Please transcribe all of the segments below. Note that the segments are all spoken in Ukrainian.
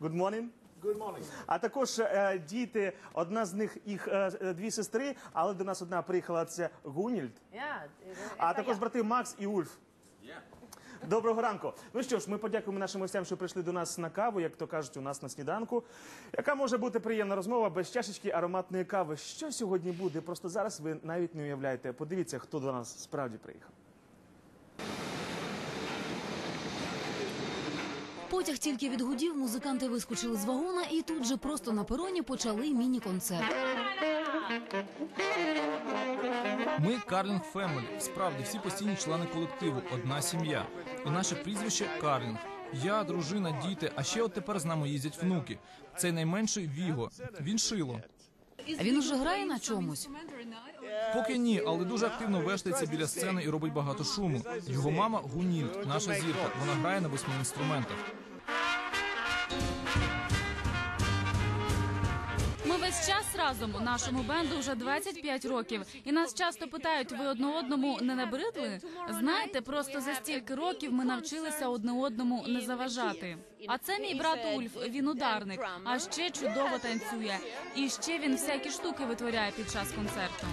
Good morning. Good morning. А також е, діти, одна з них їх е, е, дві сестри, але до нас одна приїхала це Гунільд. А також брати Макс і Ульф. Доброго ранку. Ну що ж, ми подякуємо нашим гостям, що прийшли до нас на каву, як то кажуть, у нас на сніданку. Яка може бути приємна розмова без чашечки ароматної кави? Що сьогодні буде? Просто зараз ви навіть не уявляєте. Подивіться, хто до нас справді приїхав. Потяг тільки відгудів, музиканти вискочили з вагона і тут же просто на пероні почали міні-концерт. Ми Карлінг Фемелі. Справді всі постійні члени колективу, одна сім'я. І наше прізвище Карлінг. Я, дружина, діти, а ще от тепер з нами їздять внуки. Цей найменший Віго. Він шило. А він уже грає на чомусь. Поки ні, але дуже активно вештається біля сцени і робить багато шуму. Його мама Гунільд, наша зірка. Вона грає на восьми інструментах. Весь час разом. Нашому бенду вже 25 років. І нас часто питають: ви одне одному не набридли? Знаєте, просто за стільки років ми навчилися одне одному не заважати. А це мій брат Ульф. Він ударник, а ще чудово танцює. І ще він всякі штуки витворяє під час концерту.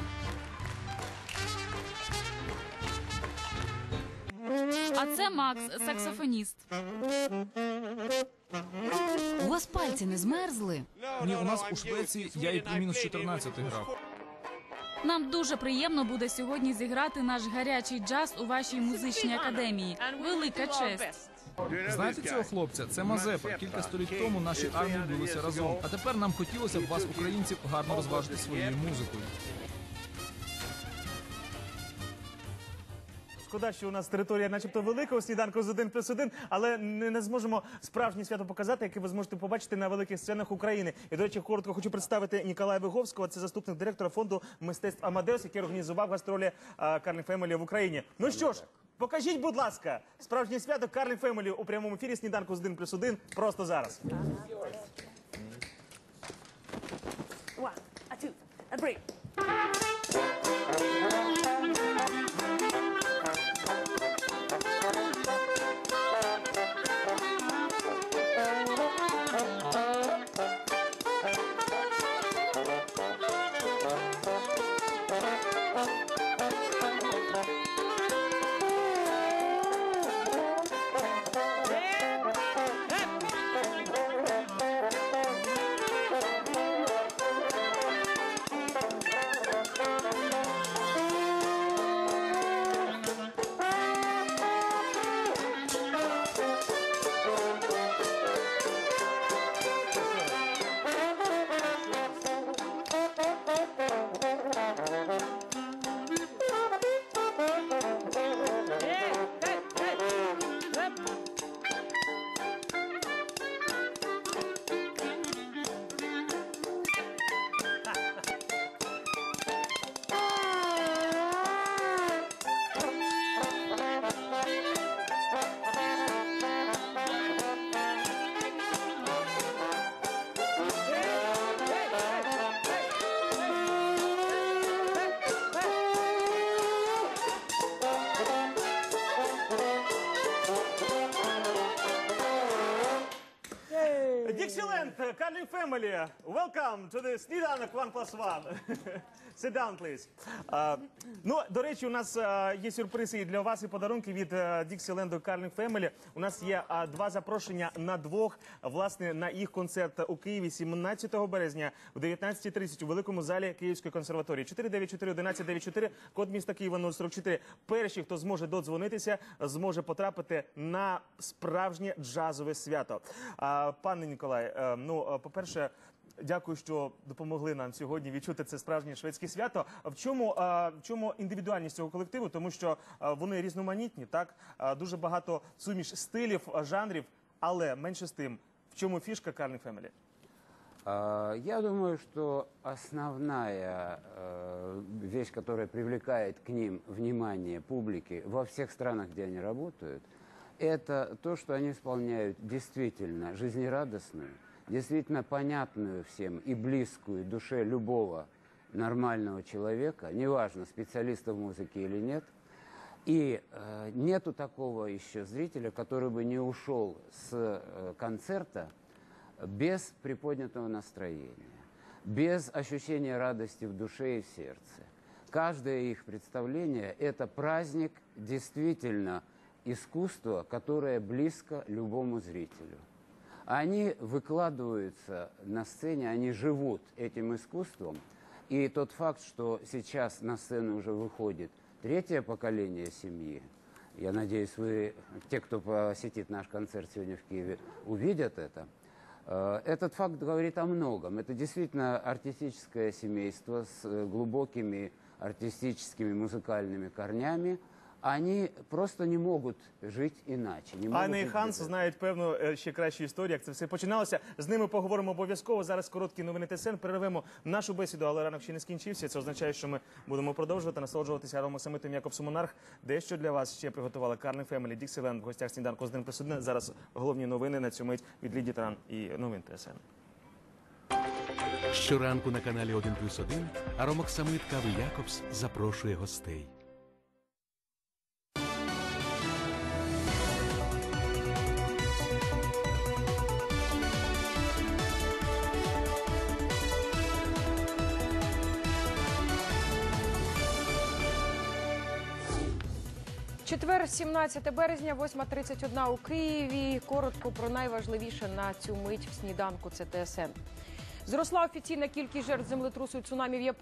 А це Макс, саксофоніст. У вас пальці не змерзли. Ні, у нас у Швеції я і при мінус 14 грав. Нам дуже приємно буде сьогодні зіграти наш гарячий джаз у вашій музичній академії. Велика честь. Знаєте цього хлопця? Це Мазепа. Кілька століть тому наші армії билися разом. А тепер нам хотілося б вас, українців, гарно розважити своєю музикою. Шкода, що у нас територія, начебто, велика у сніданку з 1 плюс 1, але не, зможемо справжнє свято показати, яке ви зможете побачити на великих сценах України. І, до речі, коротко хочу представити Ніколая Виговського, це заступник директора фонду мистецтв Амадеус, який організував гастролі Карлін Фемелі в Україні. Ну що ж, покажіть, будь ласка, справжнє свято Карлін Фемелі у прямому ефірі сніданку з 1 плюс 1 просто зараз. One, two, a three. Dixieland, Карлін Family, welcome to the сніданок One Plus One. Sit down, please. Ну, до речі, у нас є сюрпризи і для вас і подарунки від Dixieland Карлін Family. У нас є два запрошення на двох, власне, на їх концерт у Києві 17 березня в 19.30 у великому залі Київської консерваторії. 494 1194, код міста Києва 044. Перші, хто зможе додзвонитися, зможе потрапити на справжнє джазове свято. Пане Ніколай, е, ну, е, по-перше, Дякую, що допомогли нам сьогодні відчути це справжнє шведське свято. В чому, а, в чому індивідуальність цього колективу? Тому що вони різноманітні, так дуже багато суміш стилів, жанрів, але менше з тим, в чому фішка Carling Family? Я думаю, что основная вещь, которая привлекает к ним внимание публики во всех странах, где они работают, это то, что они исполняют действительно жизнерадостную, действительно понятную всем и близкую душе любого нормального человека, неважно, специалиста в музыке или нет, И э, нету такого еще зрителя, который бы не ушел с э, концерта без приподнятого настроения, без ощущения радости в душе и в сердце. Каждое их представление – это праздник действительно искусства, которое близко любому зрителю. Они выкладываются на сцене, они живут этим искусством. И тот факт, что сейчас на сцену уже выходит третье поколение семьи, я надеюсь, вы, те, кто посетит наш концерт сегодня в Киеве, увидят это. Э, Этот факт говорит о многом. Это действительно артистическое семейство с э, глубокими артистическими музыкальными корнями. Они просто не могут жить иначе. Не Анна і Ханс знають певно е, ще кращу історію, як це все починалося. З ними поговоримо обов'язково. Зараз короткі новини ТСН. Перервемо нашу бесіду, але ранок ще не скінчився. Це означає, що ми будемо продовжувати насолоджуватися аромасамитом Якобс Монарх. Дещо для вас ще приготували Карне Фемелі, Діксіленд в гостях сніданку з ним присутне. Зараз головні новини на цю мить від Ліді Таран і новин ТСН. Щоранку на каналі 1 плюс 1 Аромоксамит Кави Якобс запрошує гостей. Четвер, 17 березня, 8.31 у Києві. Коротко про найважливіше на цю мить в сніданку. Це ТСН. Зросла офіційна кількість жертв землетрусу і цунамі в Японії.